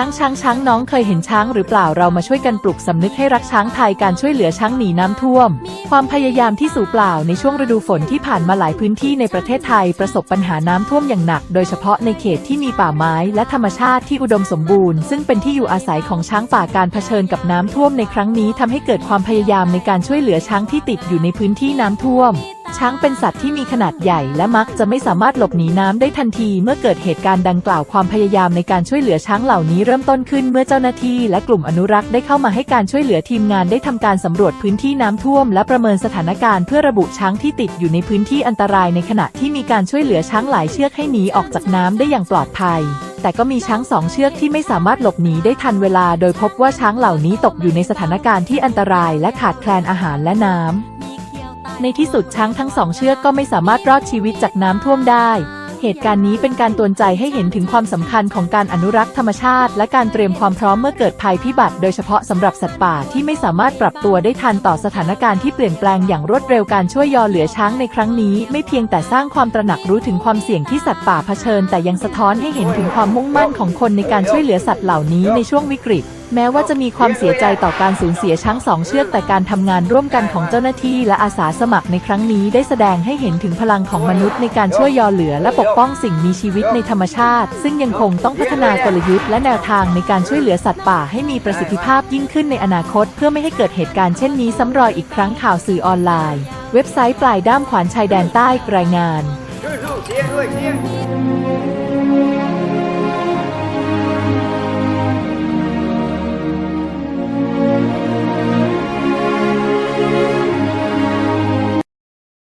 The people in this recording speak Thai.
ช้างช้างช้างน้องเคยเห็นช้างหรือเปล่าเรามาช่วยกันปลุกสำนึกให้รักช้างไทยการช่วยเหลือช้างหนีน้ำท่วม ความพยายามที่สูญเปล่าในช่วงฤดูฝนที่ผ่านมาหลายพื้นที่ในประเทศไทยประสบปัญหาน้ำท่วมอย่างหนัก โดยเฉพาะในเขตที่มีป่าไม้และธรรมชาติที่อุดมสมบูรณ์ซึ่งเป็นที่อยู่อาศัยของช้างป่าการเผชิญกับน้ำท่วมในครั้งนี้ทำให้เกิดความพยายามในการช่วยเหลือช้างที่ติดอยู่ในพื้นที่น้ำท่วม ช้างเป็นสัตว์ที่มีขนาดใหญ่และมักจะไม่สามารถหลบหนีน้ำได้ทันทีเมื่อเกิดเหตุการณ์ดังกล่าวความพยายามในการช่วยเหลือช้างเหล่านี้เริ่มต้นขึ้นเมื่อเจ้าหน้าที่และกลุ่มอนุรักษ์ได้เข้ามาให้การช่วยเหลือทีมงานได้ทำการสำรวจพื้นที่น้ำท่วม และประเมินสถานการณ์เพื่อระบุช้างที่ติดอยู่ในพื้นที่อันตรายในขณะที่มีการช่วยเหลือช้างหลายเชือกให้หนีออกจากน้ำได้อย่างปลอดภัยแต่ก็มีช้างสองเชือกที่ไม่สามารถหลบหนีได้ทันเวลา โดยพบว่าช้างเหล่านี้ตกอยู่ในสถานการณ์ที่อันตรายและขาดแคลนอาหารและน้ำ ในที่สุดช้างทั้งสองเชือกก็ไม่สามารถรอดชีวิตจากน้ำท่วมได้ เหตุการณ์นี้เป็นการตือนใจให้เห็นถึงความสำคัญของการอนุรักษ์ธรรมชาติ และการเตรียมความพร้อมเมื่อเกิดภัยพิบัติ โดยเฉพาะสำหรับสัตว์ป่าที่ไม่สามารถปรับตัวได้ทันต่อสถานการณ์ที่เปลี่ยนแปลงอย่างรวดเร็วการช่วยยอเหลือช้างในครั้งนี้ ไม่เพียงแต่สร้างความตระหนักรู้ถึงความเสี่ยงที่สัตว์ป่าเผชิญ แต่ยังสะท้อนให้เห็นถึงความมุ่งมั่นของคนในการช่วยเหลือสัตว์เหล่านี้ในช่วงวิกฤต แม้ว่าจะมีความเสียใจต่อการสูญเสียช้างสองเชือกแต่การทำงานร่วมกันของเจ้าหน้าที่และอาสาสมัครในครั้งนี้ได้แสดงให้เห็นถึงพลังของมนุษย์ในการช่วยยอเหลือและปกป้องสิ่งมีชีวิตในธรรมชาติ ซึ่งยังคงต้องพัฒนากลยุทธ์และแนวทางในการช่วยเหลือสัตว์ป่าให้มีประสิทธิภาพยิ่งขึ้นในอนาคต เพื่อไม่ให้เกิดเหตุการณ์เช่นนี้ซ้ำรอยอีกครั้งข่าวสื่อออนไลน์ เว็บไซต์ปลายด้ามขวานชายแดนใต้รายงาน